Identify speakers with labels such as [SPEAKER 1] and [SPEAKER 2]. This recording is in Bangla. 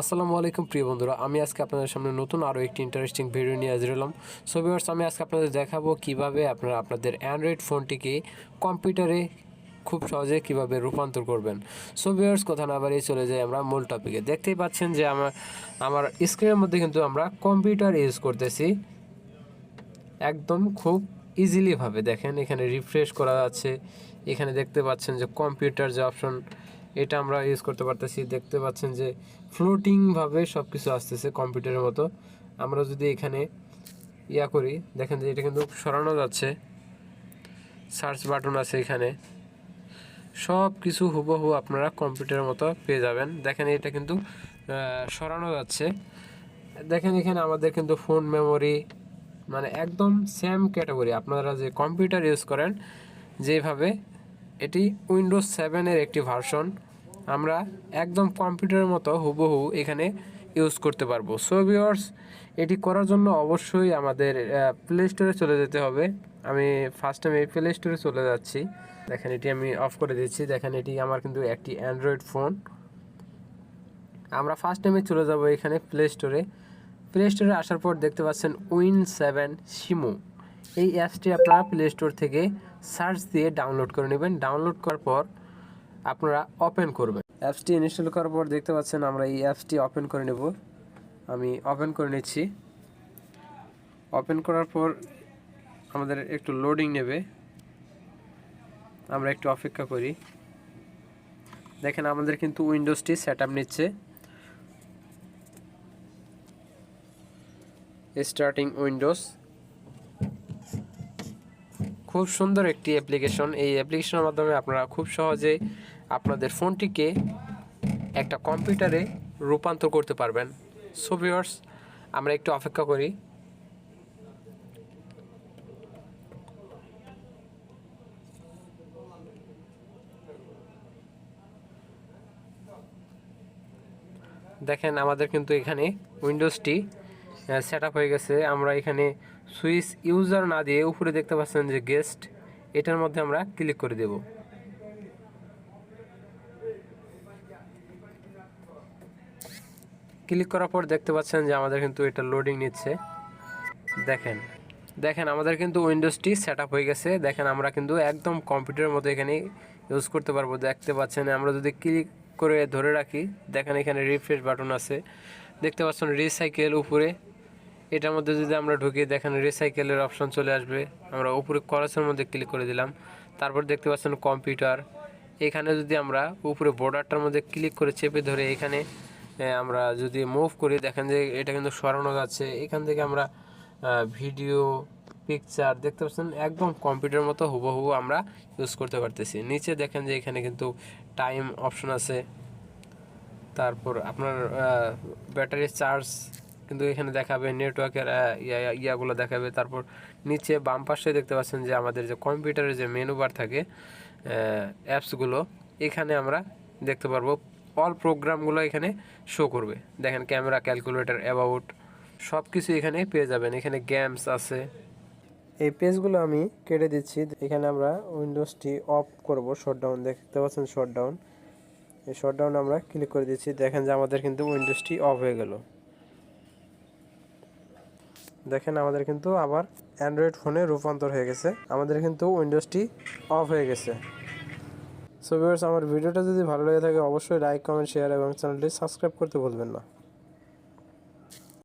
[SPEAKER 1] আসসালামু আলাইকুম, প্রিয় বন্ধুরা। আমি আজকে আপনাদের সামনে নতুন আরও একটি ইন্টারেস্টিং ভিডিও নিয়ে হাজির হলাম। সো আমি আজকে আপনাদের দেখাবো কীভাবে আপনারা আপনাদের অ্যান্ড্রয়েড ফোনটিকে কম্পিউটারে খুব সহজে কীভাবে রূপান্তর করবেন। সো ভিউয়ার্স কথা না বাড়িয়ে চলে যাই আমরা মূল টপিকে দেখতেই পাচ্ছেন যে আমার আমার স্ক্রিনের মধ্যে কিন্তু আমরা কম্পিউটার ইউজ করতেছি। একদম খুব ইজিলিভাবে দেখেন, এখানে রিফ্রেশ করা যাচ্ছে এখানে দেখতে পাচ্ছেন যে কম্পিউটার যে অপশন এটা আমরা ইউজ করতে পারতেছি। দেখতে পাচ্ছেন যে ফ্লোটিংভাবে সব কিছু আসতেছে কম্পিউটারের মতো। আমরা যদি এখানে ইয়া করি, দেখেন যে এটা কিন্তু সরানো যাচ্ছে। সার্চ বাটন আছে এখানে। সব কিছু হুবহু আপনারা কম্পিউটারের মতো পেয়ে যাবেন। দেখেন এটা কিন্তু সরানো যাচ্ছে। দেখেন এখানে আমাদের কিন্তু ফোন মেমোরি মানে একদম সেম ক্যাটাগরি আপনারা যে কম্পিউটার ইউজ করেন, যেভাবে এটি উইন্ডোজ সেভেনের একটি ভার্সন আমরা একদম কম্পিউটারের মতো হুবহু এখানে ইউজ করতে পারব। সো ভিওর্স এটি করার জন্য অবশ্যই আমাদের প্লে স্টোরে চলে যেতে হবে। আমি ফার্স্ট টাইম এই প্লে স্টোরে চলে যাচ্ছি। দেখেন, এটি আমি অফ করে দিচ্ছি। দেখেন, এটি আমার কিন্তু একটি অ্যান্ড্রয়েড ফোন আমরা ফার্স্ট টাইমে চলে যাব এখানে প্লে স্টোরে প্লে স্টোরে আসার পর দেখতে পাচ্ছেন উইন সেভেন সিমো এই অ্যাপসটি আপনারা প্লে স্টোর থেকে সার্চ দিয়ে ডাউনলোড করে নেবেন। ডাউনলোড করার পর আপনারা ওপেন করবেন। অ্যাপসটি ইনস্টল করার পর দেখতে পাচ্ছেন আমরা এই অ্যাপসটি ওপেন করে নেব। আমি ওপেন করে নিচ্ছি। ওপেন করার পর আমাদের একটু লোডিং নেবে। আমরা একটু অপেক্ষা করি। দেখেন আমাদের কিন্তু উইন্ডোজটি সেট আপ নিচ্ছে। স্টার্টিং উইন্ডোজ খুব সুন্দর একটি অ্যাপ্লিকেশন এই অ্যাপ্লিকেশনের মাধ্যমে আপনারা খুব সহজে আপনাদের ফোনটিকে একটা কম্পিউটারে রূপান্তর করতে পারবেন। সো ভিউয়ার্স আমরা একটু অপেক্ষা করি। দেখেন, আমাদের কিন্তু এখানে উইন্ডোজটি সেট হয়ে গেছে। আমরা এখানে সুইচ ইউজার না দিয়ে উপরে দেখতে পাচ্ছেন যে গেস্ট, এটার মধ্যে আমরা ক্লিক করে দেব। ক্লিক করার পর দেখতে পাচ্ছেন যে আমাদের কিন্তু এটা লোডিং নিচ্ছে। দেখেন দেখেন আমাদের কিন্তু উইন্ডোজটি সেট হয়ে গেছে। দেখেন আমরা কিন্তু একদম কম্পিউটারের মতো এখানে ইউজ করতে পারব। দেখতে পাচ্ছেন, আমরা যদি ক্লিক করে ধরে রাখি, দেখেন এখানে রিফ্রেশ বাটন আছে। দেখতে পাচ্ছেন রিসাইকেল উপরে এটার মধ্যে যদি আমরা ঢুকি দেখেন রিসাইকেলের অপশন চলে আসবে। আমরা উপরে করসের মধ্যে ক্লিক করে দিলাম। তারপর দেখতে পাচ্ছেন কম্পিউটার এখানে যদি আমরা উপরে বর্ডারটার মধ্যে ক্লিক করে চেপে ধরে এখানে আমরা যদি মুভ করি, দেখেন যে এটা কিন্তু সরানো যাচ্ছে। এখান থেকে আমরা ভিডিও পিকচার দেখতে পাচ্ছেন, একদম কম্পিউটার মতো হুবহু আমরা ইউজ করতে পারতেছি। নিচে দেখেন যে এখানে কিন্তু টাইম অপশন আছে। তারপর আপনার ব্যাটারি চার্জ কিন্তু এখানে দেখাবে নেটওয়ার্কের ইয়াগুলো দেখাবে। তারপর নিচে বাম পাশে দেখতে পাচ্ছেন যে আমাদের যে কম্পিউটারের যে মেনু বার থাকে অ্যাপসগুলো এখানে আমরা দেখতে পারব অল প্রোগ্রামগুলো এখানে শো করবে। দেখেন ক্যামেরা ক্যালকুলেটর অ্যাবাউট সব কিছু এখানে পেয়ে যাবেন। এখানে গেমস আছে। এই পেজগুলো আমি কেটে দিচ্ছি। এখানে আমরা উইন্ডোজটি অফ করব শটডাউন দেখতে পাচ্ছেন শটডাউন এই শটডাউন আমরা ক্লিক করে দিচ্ছি। দেখেন যে আমাদের কিন্তু উইন্ডোজটি অফ হয়ে গেল। দেখেন আমাদের কিন্তু আবার অ্যান্ড্রয়েড ফোনে রূপান্তর হয়ে গেছে। আমাদের কিন্তু উইন্ডোজটি অফ হয়ে গেছে। সো ভিউয়ার্স আমার ভিডিওটা যদি ভালো লেগে থাকে, অবশ্যই লাইক কমেন্ট শেয়ার এবং চ্যানেলটি সাবস্ক্রাইব করতে ভুলবেন না।